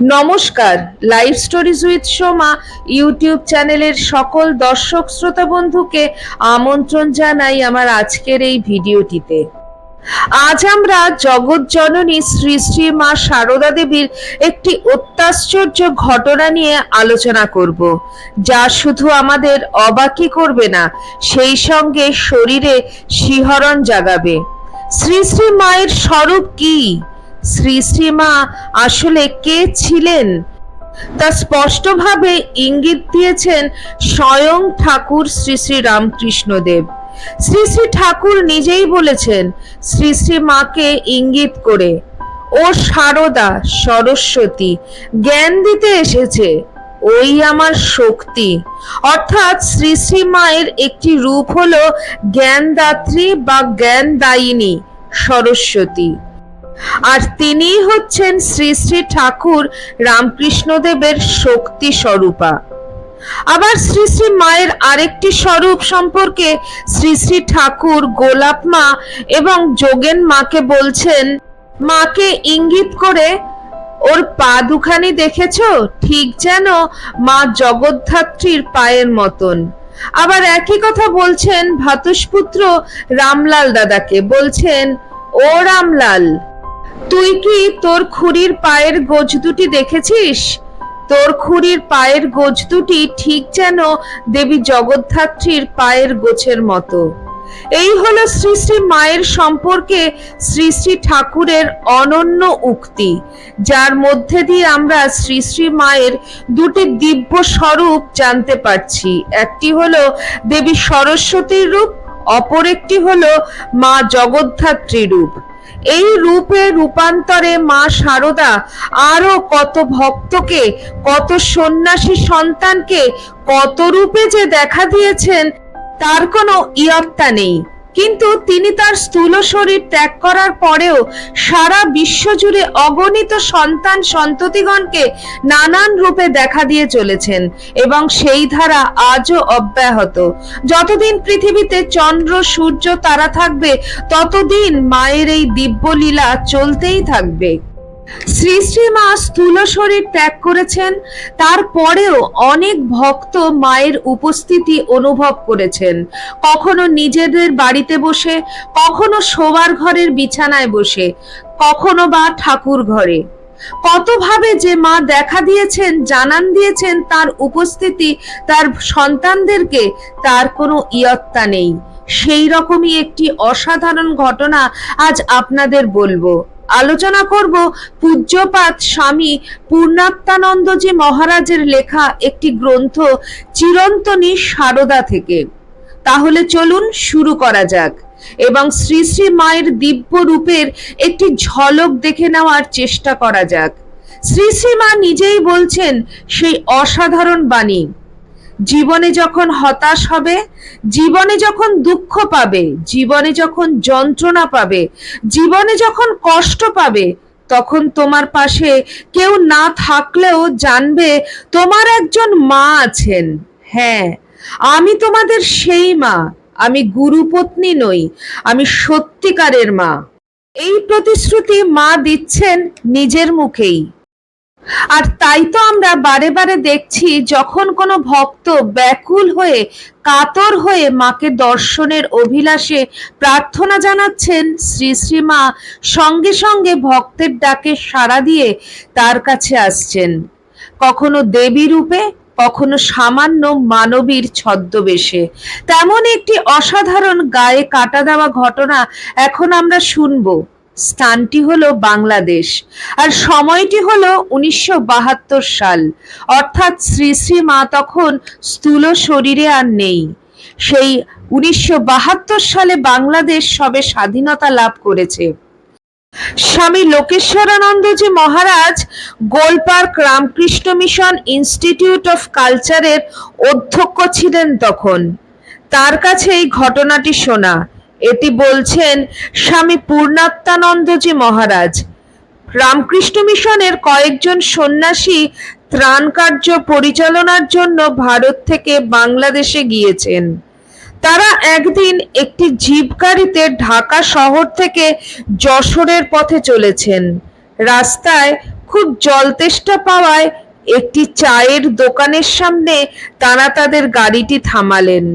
নমস্কার live stories with Soma YouTube চ্যানেলের সকল দর্শক শ্রোতা বন্ধুকে আমন্ত্রণ জানাই আমার আজকের এই ভিডিওটিতে। আজ আমরা জগৎ জননী শ্রী শ্রী মা সারদা দেবীর একটি অত্যাশ্চর্য ঘটনা নিয়ে আলোচনা করব, যা শুধু আমাদের অবাকই করবে না, সেই সঙ্গে শরীরে শিহরণ জাগাবে। শ্রী শ্রী মায়ের স্বরূপ কি? শ্রী শ্রী মা আসলে কে ছিলেন? তা স্পষ্টভাবে ইঙ্গিত দিয়েছেন স্বয়ং ঠাকুর শ্রী শ্রী রামকৃষ্ণদেব। শ্রী শ্রী ঠাকুর নিজেই বলেছেন শ্রী শ্রী মাকে ইঙ্গিত করে, ও সারদা, সরস্বতী, জ্ঞান দিতে এসেছে, ওই আমার শক্তি। অর্থাৎ শ্রী শ্রী মায়ের একটি রূপ হলো জ্ঞানদাত্রী বা জ্ঞানদায়িনী সরস্বতী। আর তিনিই হচ্ছেন শ্রী শ্রী ঠাকুর রামকৃষ্ণদেবের শক্তি স্বরূপা। আবার শ্রী শ্রী মায়ের আরেকটি স্বরূপ সম্পর্কে শ্রী শ্রী ঠাকুর গোলাপ মা এবং যোগেন মাকে বলছেন, মাকে ইঙ্গিত করে, ওর পা দুখানি দেখেছ? ঠিক যেন মা জগদ্ধাত্রীর পায়ের মতন। আবার একই কথা বলছেন ভাতুষপুত্র রামলাল দাদাকে, বলছেন, ও রামলাল তুই কি তোর খুড়ির পায়ের গোজ দুটি দেখেছিস? তোর খুড়ির পায়ের গোজ দুটি ঠিক যেন দেবী জগদ্ধাত্রীর পায়ের গোছের মতো। এই হলো শ্রী শ্রী মায়ের সম্পর্কে শ্রী শ্রী ঠাকুরের অনন্য উক্তি, যার মধ্যে দিয়ে আমরা শ্রী শ্রী মায়ের দুটি দিব্য স্বরূপ জানতে পারছি। একটি হলো দেবী সরস্বতীর রূপ, অপর একটি হলো মা জগদ্ধাত্রী রূপ। এই রূপে রূপান্তরে মা সারদা আরও কত ভক্তকে, কত সন্ন্যাসী সন্তানকে কত রূপে যে দেখা দিয়েছেন, তার কোনো ইয়ত্তা নেই। কিন্তু তিনি তার স্থূল শরীর ত্যাগ করার পরেও সারা বিশ্বজুড়ে অগণিত সন্তান সন্ততিগণকে নানান রূপে দেখা দিয়ে চলেছেন এবং সেই ধারা আজও অব্যাহত। যতদিন পৃথিবীতে চন্দ্র, সূর্য, তারা থাকবে, ততদিন মায়ের এই দিব্যলীলা চলতেই থাকবে। শ্রী শ্রী মা স্থূল শরীর ত্যাগ করেছেন, তারপরেও অনেক ভক্ত মায়ের উপস্থিতি অনুভব করেছেন। কখনো নিজেদের বাড়িতে বসে, কখনো শোবার ঘরের বিছানায় বসে, কখনো বা ঠাকুর ঘরে। কতভাবে যে মা দেখা দিয়েছেন, জানান দিয়েছেন তার উপস্থিতি, তার সন্তানদেরকে, তার কোনো ইয়ত্তা নেই। সেই রকমই একটি অসাধারণ ঘটনা আজ আপনাদের বলব। আলোচনা করব পূজ্যপাত স্বামী পূর্ণাত্মানন্দজি মহারাজের লেখা একটি গ্রন্থ চিরন্তনী সারদা থেকে। তাহলে চলুন শুরু করা যাক এবং শ্রী শ্রী মায়ের দিব্য রূপের একটি ঝলক দেখে নেওয়ার চেষ্টা করা যাক। শ্রী শ্রী মা নিজেই বলছেন, সেই অসাধারণ বাণী। জীবনে যখন হতাশ হবে, জীবনে যখন দুঃখ পাবে, জীবনে যখন যন্ত্রণা পাবে, জীবনে যখন কষ্ট পাবে, তখন তোমার পাশে কেউ না থাকলেও জানবে তোমার একজন মা আছেন। হ্যাঁ আমি তোমাদের সেই মা, আমি গুরুপত্নী নই, আমি সত্যিকারের মা। এই প্রতিশ্রুতি মা দিচ্ছেন নিজের মুখেই। আর তাই তো আমরা বারে বারে দেখছি যখন কোনো ভক্ত ব্যাকুল হয়ে, কাতর হয়ে মাকে দর্শনের অভিলাষে প্রার্থনা জানাচ্ছেন, শ্রী শ্রী মা সঙ্গে সঙ্গে ভক্তের ডাকে সাড়া দিয়ে তার কাছে আসছেন। কখনো দেবী রূপে, কখনো সামান্য মানবীর ছদ্মবেশে। তেমন একটি অসাধারণ গায়ে কাটা দেওয়া ঘটনা এখন আমরা শুনব। স্থানটি হলো বাংলাদেশ। আর সময়টি হলো উনিশশো বাহাত্তর সাল। অর্থাৎ শ্রী শ্রী মা তখন স্থূল শরীরে আর নেই। সেই উনিশশো বাহাত্তর সালে বাংলাদেশ সবে স্বাধীনতা লাভ করেছে। Swami Lokeshwaranandaji Maharaj Golpark Ramakrishna Mission Institute of কালচারের অধ্যক্ষ ছিলেন তখন। তার কাছে এই ঘটনাটি শোনা। এটি বলছেন স্বামী পূর্ণাত্মানন্দজি মহারাজ। রামকৃষ্ণ মিশনের কয়েকজন সন্ন্যাসী ত্রাণ কার্য পরিচালনার জন্য ভারত থেকে বাংলাদেশে গিয়েছেন। তারা একদিন একটি জিপ গাড়িতে ঢাকা শহর থেকে যশোরের পথে চলেছেন। রাস্তায় খুব জলতেষ্টা পাওয়ায় একটি চায়ের দোকানের সামনে তারা তাদের গাড়িটি থামালেন।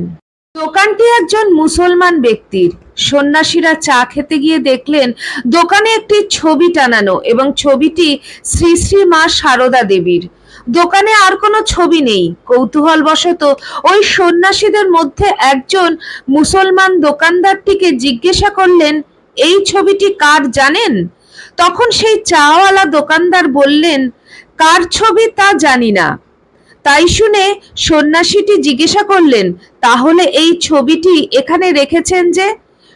দোকানটি একজন মুসলমান ব্যক্তির। সন্ন্যাসীরা চা খেতে গিয়ে দেখলেন, দোকানে একটি ছবি টানানো এবং ছবিটি শ্রী শ্রী মা সারদা দেবীর। দোকানে আর কোনো ছবি নেই। কৌতূহলবশত ওই সন্ন্যাসীদের মধ্যে একজন মুসলমান দোকানদারটিকে জিজ্ঞাসা করলেন, এই ছবিটি কার জানেন? তখন সেই চাওয়ালা দোকানদার বললেন, কার ছবি তা জানি না। তাই শুনে সন্ন্যাসীটি জিজ্ঞাসা করলেন, তাহলে এই ছবিটি এখানে রেখেছেন যে?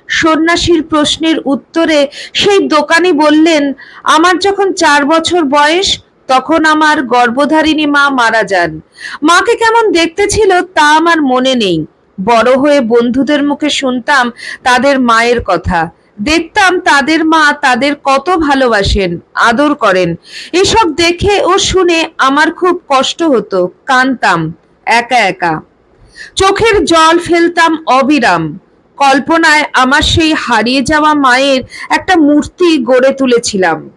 সন্ন্যাসীর প্রশ্নের উত্তরে সেই দোকানি বললেন, আমার যখন চার বছর বয়স, তখন আমার গর্ভধারিণী মা মারা যান। মাকে কেমন দেখতে ছিল তা আমার মনে নেই। বড় হয়ে বন্ধুদের মুখে শুনতাম তাদের মায়ের কথা। দেখতাম তাদের মা তাদের কত ভালোবাসেন, আদর করেন। এসব দেখে ও শুনে আমার খুব কষ্ট হতো, কানতাম, একা একা। চোখের জল ফেলতাম অবিরাম। কল্পনায় আমার সেই হারিয়ে যাওয়া মায়ের একটা মূর্তি গড়ে তুলেছিলাম।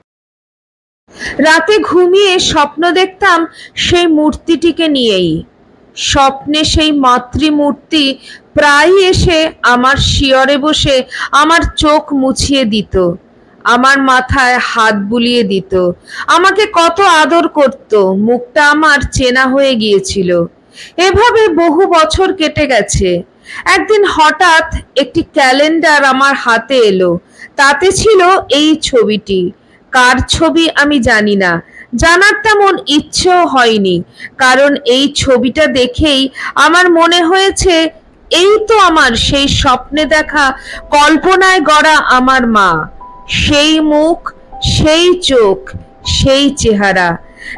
রাতে ঘুমিয়ে স্বপ্ন দেখতাম সেই মূর্তিটিকে নিয়েই। স্বপ্নে সেই মাতৃমূর্তি প্রায় এসে আমার শিয়রে বসে আমার চোখ মুছিয়ে দিত, আমার মাথায় হাত বুলিয়ে দিত। আমাকে কত আদর করত, মুখটা আমার চেনা হয়ে গিয়েছিল। এভাবে বহু বছর কেটে গেছে। একদিন হঠাৎ একটি ক্যালেন্ডার আমার হাতে এলো, তাতে ছিল এই ছবিটি। কার ছবি আমি জানি না, জানার তেমন ইচ্ছেও হয়নি, কারণ এই ছবিটা দেখেই আমার মনে হয়েছে এই তো আমার সেই স্বপ্নে দেখা, কল্পনায় গড়া আমার মা। সেই মুখ, সেই চোখ, সেই চেহারা।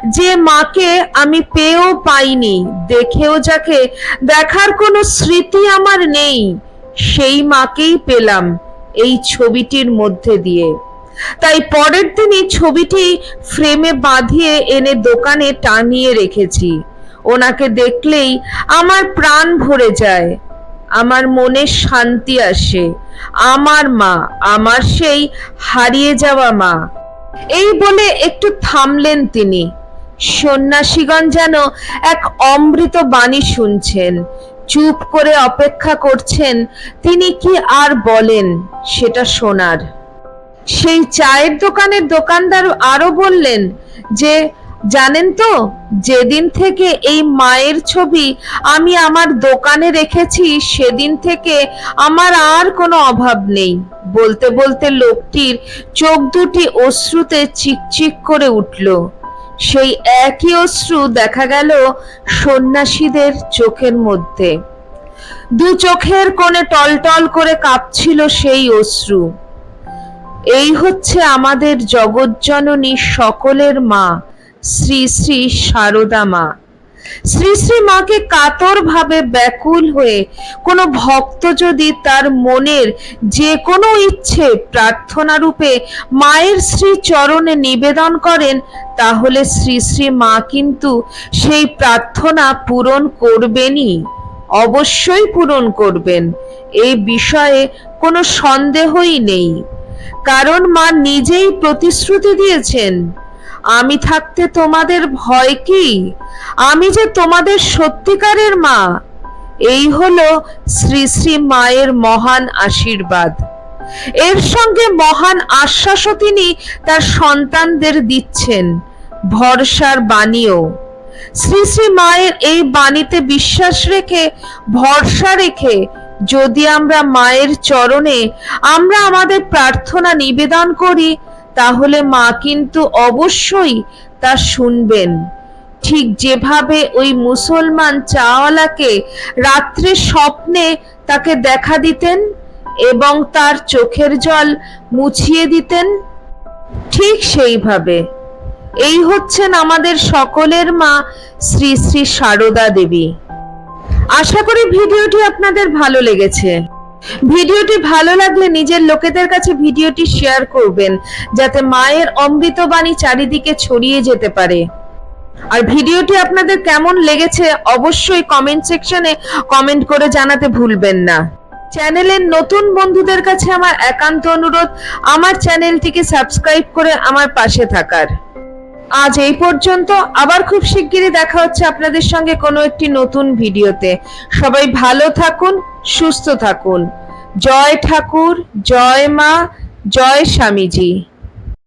যে মাকে আমি পেয়েও পাইনি, দেখেও যাকে দেখার কোনো স্মৃতি আমার নেই, সেই মাকেই পেলাম এই ছবিটির মধ্যে দিয়ে। তাই পরের দিনই ছবিটি ফ্রেমে বাঁধিয়ে এনে দোকানে টানিয়ে রেখেছি। ওনাকে দেখলেই আমার প্রাণ ভরে যায়। আমার মনে শান্তি আসে। আমার মা, আমার সেই হারিয়ে যাওয়া মা। এই বলে একটু থামলেন তিনি। সন্ন্যাসীগণ যেন এক অমৃত বাণী শুনছেন। চুপ করে অপেক্ষা করছেন, তিনি কি আর বলেন সেটা শোনার। সেই চায়ের দোকানের দোকানদার আরও বললেন যে জানেন তো, যেদিন থেকে এই মায়ের ছবি আমি আমার দোকানে রেখেছি, সেদিন থেকে আমার আর কোনো অভাব নেই। বলতে বলতে লোকটির চোখ দুটি অশ্রুতে চিকচিক করে উঠল। সেই একই অশ্রু দেখা গেল সন্ন্যাসীদের চোখের মধ্যে। দু চোখের কোণে টলটল করে কাঁপছিল সেই অশ্রু। এই হচ্ছে আমাদের জগজ্জননী সকলের মা। শ্রী শ্রী সারদা মা। শ্রী শ্রী মাকে কাতর ভাবে ব্যাকুল হয়ে কোনো ভক্ত যদি তার মনের যে কোনো ইচ্ছে প্রার্থনা রূপে মায়ের শ্রী চরণে নিবেদন করেন, তাহলে শ্রী শ্রী মা কিন্তু সেই প্রার্থনা পূরণ করবেনই, অবশ্যই পূরণ করবেন। এই বিষয়ে কোনো সন্দেহই নেই। কারণ মা নিজেই প্রতিশ্রুতি দিয়েছেন আমি থাকতে তোমাদের ভয় কি? আমি যে তোমাদের সত্যিকারের মা। এই হলো শ্রী শ্রী মায়ের মহান আশীর্বাদ। এর সঙ্গে মহান আশ্বাসও তিনি তার সন্তানদের দিচ্ছেন, ভরসার বাণীও। শ্রী শ্রী মায়ের এই বাণীতে বিশ্বাস রেখে, ভরসা রেখে যদি আমরা মায়ের চরণে আমরা আমাদের প্রার্থনা নিবেদন করি তাহলে মা কিন্তু অবশ্যই তা শুনবেন। ঠিক যেভাবে ওই মুসলমান চাওয়ালাকে রাত্রে স্বপ্নে তাকে দেখা দিতেন এবং তার চোখের জল মুছিয়ে দিতেন, ঠিক সেইভাবে। এই হচ্ছেন আমাদের সকলের মা শ্রী শ্রী সারদা দেবী। আশা করি ভিডিওটি আপনাদের ভালো লেগেছে। ভিডিওটি ভালো লাগলে নিজের লোকেদের কাছে ভিডিওটি শেয়ার করবেন, যাতে মায়ের অমৃতবাণী চারিদিকে ছড়িয়ে যেতে পারে। আর ভিডিওটি আপনাদের কেমন লেগেছে অবশ্যই কমেন্ট সেকশনে কমেন্ট করে জানাতে ভুলবেন না। চ্যানেলের নতুন বন্ধুদের কাছে আমার একান্ত অনুরোধ, আমার চ্যানেলটিকে সাবস্ক্রাইব করে আমার পাশে থাকার। আজ এই পর্যন্ত, আবার খুব শিগগিরই দেখা হচ্ছে আপনাদের সঙ্গে কোনো একটি নতুন ভিডিওতে। সবাই ভালো থাকুন সুস্থ থাকুন। জয় ঠাকুর জয় মা জয় স্বামীজি।